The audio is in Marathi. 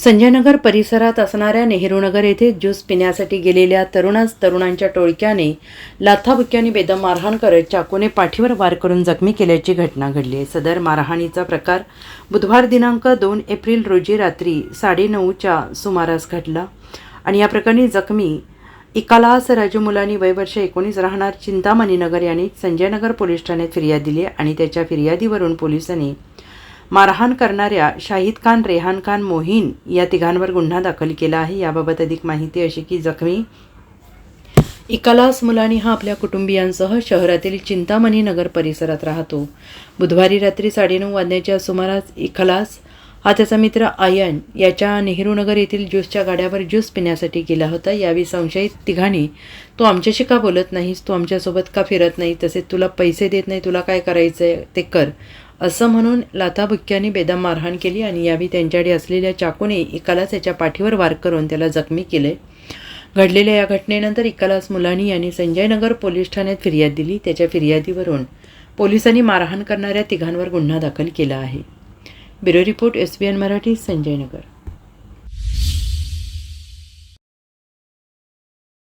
संजयनगर परिसरात असणाऱ्या नेहरूनगर येथे ज्यूस पिण्यासाठी गेलेल्या तरुणास तरुणांच्या टोळक्याने लाथाबुक्क्याने बेदम मारहाण करत चाकूने पाठीवर वार करून जखमी केल्याची घटना घडली आहे. सदर मारहाणीचा प्रकार बुधवार दिनांक दोन एप्रिल रोजी रात्री साडेनऊच्या सुमारास घडला आणि या प्रकरणी जखमी इकालास राजू मुलानी वयवर्ष एकोणीस राहणार चिंतामणी नगर यांनी संजयनगर पोलीस ठाण्यात फिर्याद दिली आणि त्याच्या फिर्यादीवरून पोलिसांनी मारहाण करणाऱ्या शाहिद खान रेहान खान मोहीन या तिघांवर गुन्हा दाखल केला आहे. याबाबत अधिक माहिती अशी की जखमी इकालास मुलानी हा आपल्या कुटुंबियांसह शहरातील चिंतामणी नगर परिसरात राहतो. बुधवारी रात्री साडेनऊ वाजण्याच्या सुमारास इखलास हा त्याचा मित्र आयन याच्या नेहरूनगर येथील ज्यूसच्या गाड्यावर ज्यूस पिण्यासाठी गेला होता. यावेळी संशयित तिघांनी तू आमच्याशी का बोलत नाहीस? तू आमच्यासोबत का फिरत नाही? तसेच तुला पैसे देत नाही? तुला काय करायचं आहे ते कर. असं म्हणून लाथाबुक्क्याने बेदम मारहाण केली आणि यावेळी त्यांच्याकडे असलेल्या चाकूने इकालास याच्या पाठीवर वार करून त्याला जखमी केले. घडलेल्या या घटनेनंतर इकालास मुलानी यांनी संजयनगर पोलीस ठाण्यात फिर्याद दिली. त्याच्या फिर्यादीवरून पोलिसांनी मारहाण करणाऱ्या तिघांवर गुन्हा दाखल केला आहे. Bureau report S B N Marathi Sanjaynagar.